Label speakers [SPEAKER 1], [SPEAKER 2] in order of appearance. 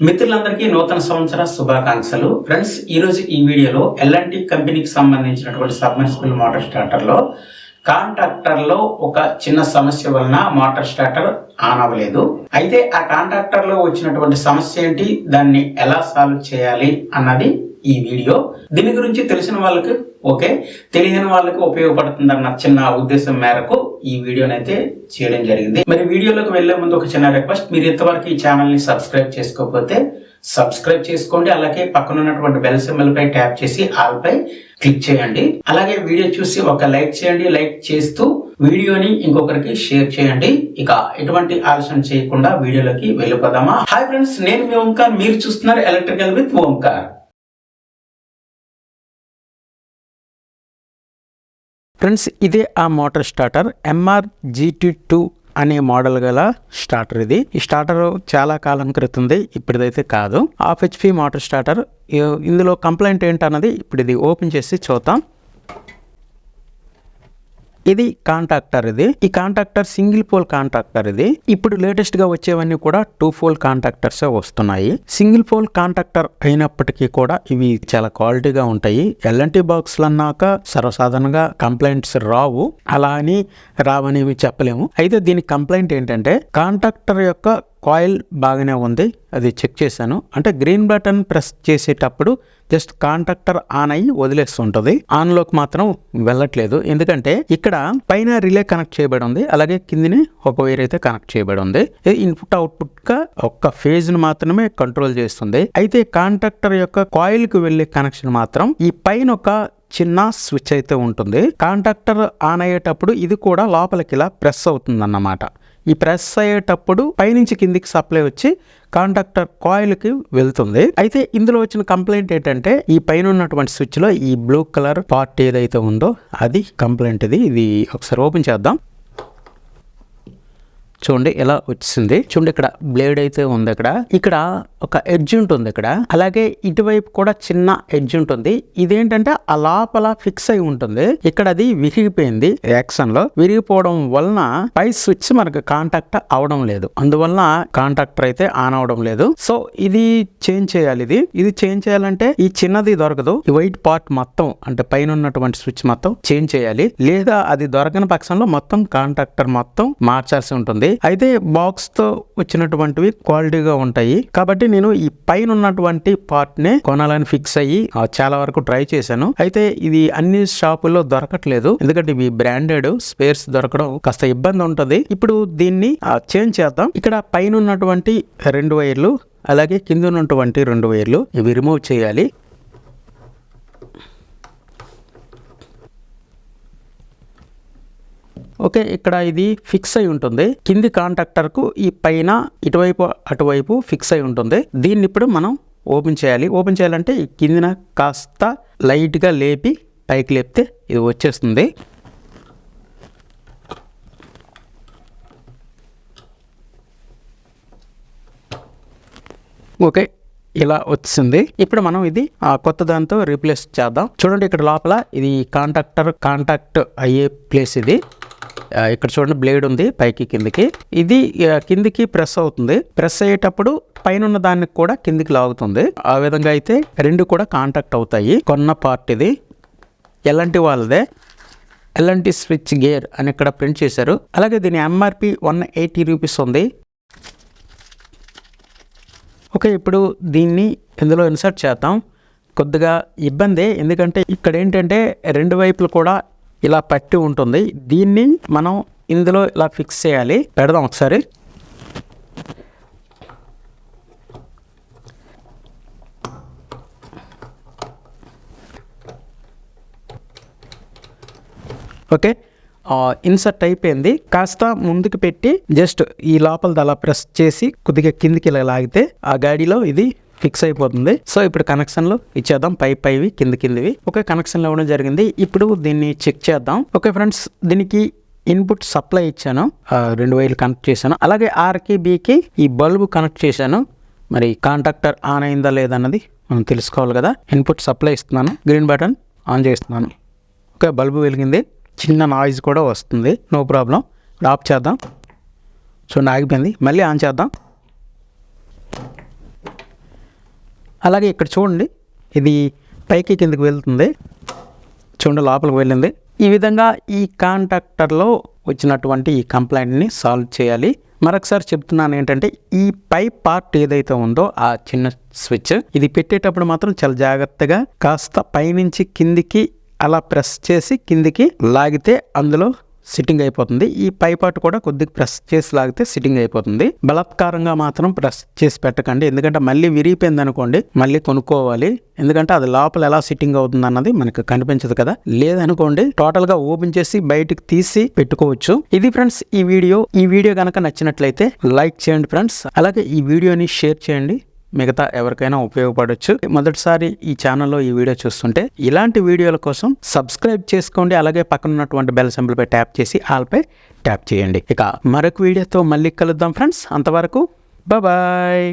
[SPEAKER 1] మిత్రులందరికీ నూతన సంవత్సర శుభాకాంక్షలు. ఫ్రెండ్స్ ఈ రోజు ఈ వీడియోలో ఎల్ఎన్టీ కంపెనీకి సంబంధించినటువంటి సబ్మర్సిబుల్ మోటార్ స్టార్టర్లో కాంట్రాక్టర్లో ఒక చిన్న సమస్య వలన మోటార్ స్టార్టర్ ఆన్ అవ్వలేదు. అయితే ఆ కాంట్రాక్టర్లో వచ్చినటువంటి సమస్య ఏంటి? దాన్ని ఎలా సాల్వ్ చేయాలి అన్నది ఈ వీడియో. దీని గురించి తెలిసిన వాళ్ళకి ఓకే? తెలియని వాళ్ళకి ఉపయోగపడుతుందన్న చిన్న ఉద్దేశం మేరకు ఈ వీడియోనైతే చేయడం జరిగింది. మరి వీడియోలోకి వెళ్ళే ముందు ఒక చిన్న రిక్వెస్ట్ మీరు ఇంతవరకు ఈ ఛానల్ని సబ్స్క్రైబ్ చేసుకోకపోతే సబ్స్క్రైబ్ చేసుకోండి అలాగే పక్కన ఉన్నటువంటి బెల్ సింబల్ పై ట్యాప్ చేసి ఆల్ పై క్లిక్ చేయండి. అలాగే వీడియో చూసి ఒక లైక్ చేయండి. లైక్ చేస్తూ వీడియోని ఇంకొకరికి షేర్ చేయండి. ఇక ఎటువంటి ఆలస్యం చేయకుండా వీడియోలోకి వెళ్ళిపోదామా? హాయ్ ఫ్రెండ్స్ నేను మీ ఓంకార్. మీరు చూస్తున్నారు ఎలక్ట్రికల్ విత్ ఓంకార్.
[SPEAKER 2] ఫ్రెండ్స్ ఇదే ఆ motor starter MR GT two అనే మోడల్ గల స్టార్టర్ ఇది. ఈ స్టార్టర్ చాలా కాలం క్రితంది ఇప్పుడైతే కాదు. Half HP motor starter. ఇందులో కంప్లైంట్ ఏంటన్నది ఇప్పుడు ఇది ఓపెన్ చేసి చూద్దాం. ఇది కాంట్రాక్టర్ ఇది. ఈ కాంట్రాక్టర్ సింగిల్ పోల్ కాంట్రాక్టర్ ఇది. ఇప్పుడు లేటెస్ట్గా వచ్చేవన్నీ కూడా టూ పోల్ కాంట్రాక్టర్స్ వస్తున్నాయి. సింగిల్ పోల్ కాంట్రాక్టర్ అయినప్పటికీ కూడా ఇవి చాలా క్వాలిటీగా ఉంటాయి. ఎల్ఎన్టీ బాక్స్లు అన్నాక సర్వసాధారణంగా కంప్లైంట్స్ రావు. అలా అని రావనేవి చెప్పలేము. అయితే దీని కంప్లైంట్ ఏంటంటే కాంట్రాక్టర్ యొక్క కాయిల్ బాగానే ఉంది. అది చెక్ చేశాను. అంటే గ్రీన్ బటన్ ప్రెస్ చేసేటప్పుడు జస్ట్ కాంట్రాక్టర్ ఆన్ అయ్యి వదిలేస్తుంటది. ఆన్లోకి మాత్రం వెళ్ళట్లేదు. ఎందుకంటే ఇక్కడ పైన రిలే కనెక్ట్ చేయబడి ఉంది. అలాగే కిందిని ఒక వైర్ అయితే కనెక్ట్ చేయబడి ఉంది. ఇది ఇన్పుట్ అవుట్పుట్గా ఒక్క ఫేజ్ను మాత్రమే కంట్రోల్ చేస్తుంది. అయితే కాంట్రాక్టర్ యొక్క కాయిల్కు వెళ్ళే కనెక్షన్ మాత్రం ఈ పైన ఒక చిన్న స్విచ్ అయితే ఉంటుంది. కాంట్రాక్టర్ ఆన్ అయ్యేటప్పుడు ఇది కూడా లోపలికి ఇలా ప్రెస్ అవుతుంది అన్నమాట ఈ ప్రెస్ అయ్యేటప్పుడు పైనుంచి కిందికి సప్లై వచ్చి కాంట్రాక్టర్ కాయిల్కి వెళ్తుంది. అయితే ఇందులో వచ్చిన కంప్లైంట్ ఏంటంటే ఈ పైన ఉన్నటువంటి స్విచ్లో ఈ బ్లూ కలర్ పార్ట్ ఏదైతే ఉందో అది కంప్లైంట్ ఇది ఇది ఒకసారి ఓపెన్ చేద్దాం. చూడండి ఎలా వచ్చింది. చూడండి ఇక్కడ బ్లేడ్ అయితే ఉంది ఇక్కడ ఇక్కడ ఒక ఎడ్జ్ ఉంటుంది ఇక్కడ. అలాగే ఇటువైపు కూడా చిన్న ఎడ్జ్ ఉంటుంది. ఇదేంటంటే ఆ లోపల ఫిక్స్ అయి ఉంటుంది. ఇక్కడ అది విరిగిపోయింది యాక్షన్లో విరిగిపోవడం వలన పై స్విచ్ మనకు కాంటాక్ట్ అవడం లేదు. అందువలన కాంటాక్టర్ అయితే ఆన్ అవడం లేదు. సో ఇది చేంజ్ చేయాలి ఇది. ఇది చేంజ్ చేయాలంటే ఈ చిన్నది దొరకదు. ఈ వైట్ పార్ట్ మొత్తం అంటే పైన ఉన్నటువంటి స్విచ్ మొత్తం చేంజ్ చేయాలి. లేదా అది దొరకని పక్షంలో మొత్తం కాంట్రాక్టర్ మొత్తం మార్చాల్సి ఉంటుంది. అయితే బాక్స్తో వచ్చినటువంటివి క్వాలిటీగా ఉంటాయి. కాబట్టి నేను ఈ పైన ఉన్నటువంటి పార్ట్ నే కొనాలని ఫిక్స్ అయ్యి చాలా వరకు ట్రై చేశాను. అయితే ఇది అన్ని షాపుల్లో దొరకట్లేదు. ఎందుకంటే ఇవి బ్రాండెడ్ స్పేర్స్ దొరకడం కాస్త ఇబ్బంది ఉంటుంది. ఇప్పుడు దీన్ని చేంజ్ చేద్దాం. ఇక్కడ పైన ఉన్నటువంటి రెండు వైర్లు అలాగే కింద ఉన్నటువంటి రెండు వైర్లు ఇవి రిమూవ్ చేయాలి. ఓకే ఇక్కడ ఇది ఫిక్స్ అయి ఉంటుంది. కింది కాంట్రాక్టర్కు ఈ పైన ఇటువైపు అటువైపు ఫిక్స్ అయి ఉంటుంది. దీన్ని ఇప్పుడు మనం ఓపెన్ చేయాలి. ఓపెన్ చేయాలంటే ఈ కిందిన కాస్త లైట్గా లేపి పైకి లేపితే ఇది వచ్చేస్తుంది. ఓకే ఇలా వచ్చింది ఇప్పుడు మనం ఇది ఆ, కొత్త దాంతో రీప్లేస్ చేద్దాం. చూడండి ఇక్కడ లోపల ఇది కాంటాక్టర్ కాంటాక్ట్ అయ్యే ప్లేస్ ఇది. ఇక్కడ చూడండి బ్లేడ్ ఉంది పైకి కిందికి. ఇది కిందికి ప్రెస్ అవుతుంది. ప్రెస్ అయ్యేటప్పుడు పైన ఉన్న దానికి కూడా కిందికి లాగుతుంది. ఆ విధంగా అయితే రెండు కూడా కాంటాక్ట్ అవుతాయి. కొన్న పార్ట్ ఇది. ఎలాంటి వాళ్ళదే? ఎలాంటి స్విచ్ గేర్ అని ఇక్కడ ప్రింట్ చేశారు. అలాగే దీని ఎంఆర్పి వన్ ఎయిటీ రూపీస్ ఉంది. ఓకే ఇప్పుడు దీన్ని ఇందులో ఇన్సర్ట్ చేద్దాం. కొద్దిగా ఇబ్బంది ఎందుకంటే ఇక్కడ ఏంటంటే రెండు వైపులు కూడా ఇలా పట్టి ఉంటుంది. దీన్ని మనం ఇందులో ఇలా ఫిక్స్ చేయాలి. పెడదాం ఒకసారి. ఓకే? ఇన్సర్ట్ అయిపోయింది. కాస్త ముందుకు పెట్టి జస్ట్ ఈ లోపల అలా ప్రెస్ చేసి కొద్దిగా కిందికి ఇలా లాగితే ఆ గాడిలో ఇది ఫిక్స్ అయిపోతుంది. సో ఇప్పుడు కనెక్షన్లు ఇచ్చేద్దాం. పై పైవి కింది కిందివి. ఒకే కనెక్షన్లు ఇవ్వడం జరిగింది. ఇప్పుడు దీన్ని చెక్ చేద్దాం. ఓకే ఫ్రెండ్స్ దీనికి ఇన్పుట్ సప్లై ఇచ్చాను. రెండు వైర్లు కనెక్ట్ చేశాను. అలాగే ఆర్కి బికి ఈ బల్బు కనెక్ట్ చేశాను. మరి కాంట్రాక్టర్ ఆన్ అయిందా లేదన్నది మనం తెలుసుకోవాలి కదా. ఇన్పుట్ సప్లై ఇస్తున్నాను. గ్రీన్ బటన్ ఆన్ చేస్తున్నాను. ఓకే బల్బు వెలిగింది. చిన్న నాయిస్ కూడా వస్తుంది. నో ప్రాబ్లం ఆఫ్ చేద్దాం. చూడండి ఆగిపోయింది. మళ్ళీ ఆన్ చేద్దాం. అలాగే ఇక్కడ చూడండి ఇది పైకి కిందకి వెళ్తుంది. చూడండి లోపలికి వెళ్ళింది. ఈ విధంగా ఈ కాంట్రాక్టర్లో వచ్చినటువంటి ఈ కంప్లైంట్ని సాల్వ్ చేయాలి. మరొకసారి చెప్తున్నాను ఏంటంటే ఈ పై పార్ట్ ఏదైతే ఉందో ఆ చిన్న స్విచ్ ఇది పెట్టేటప్పుడు మాత్రం చాలా జాగ్రత్తగా కాస్త పైనుంచి కిందికి అలా ప్రెస్ చేసి కిందికి లాగితే అందులో సిట్టింగ్ అయిపోతుంది. ఈ పై పార్ట్ కూడా కొద్దిగా ప్రెస్ చేసి లాగితే సిట్టింగ్ అయిపోతుంది. బలాత్కారంగా మాత్రం ప్రెస్ చేసి పెట్టకండి. ఎందుకంటే మళ్ళీ విరిగిపోయింది అనుకోండి మళ్ళీ కొనుక్కోవాలి. ఎందుకంటే అది లోపల ఎలా సిట్టింగ్ అవుతుంది అన్నది మనకు కనిపించదు కదా. లేదనుకోండి టోటల్గా ఓపెన్ చేసి బయటకు తీసి పెట్టుకోవచ్చు. ఇది ఫ్రెండ్స్ ఈ వీడియో. ఈ వీడియో కనుక నచ్చినట్లయితే లైక్ చేయండి ఫ్రెండ్స్ అలాగే ఈ వీడియోని షేర్ చేయండి. మిగతా ఎవరికైనా ఉపయోగపడవచ్చు మొదటిసారి ఈ ఛానల్లో ఈ వీడియో చూస్తుంటే ఇలాంటి వీడియోల కోసం సబ్స్క్రైబ్ చేసుకోండి. అలాగే పక్కన ఉన్నటువంటి బెల్ సింబల్ పై ట్యాప్ చేసి ఆల్పై ట్యాప్ చేయండి. ఇక మరొక వీడియోతో మళ్ళీ కలుద్దాం ఫ్రెండ్స్. అంతవరకు బాయ్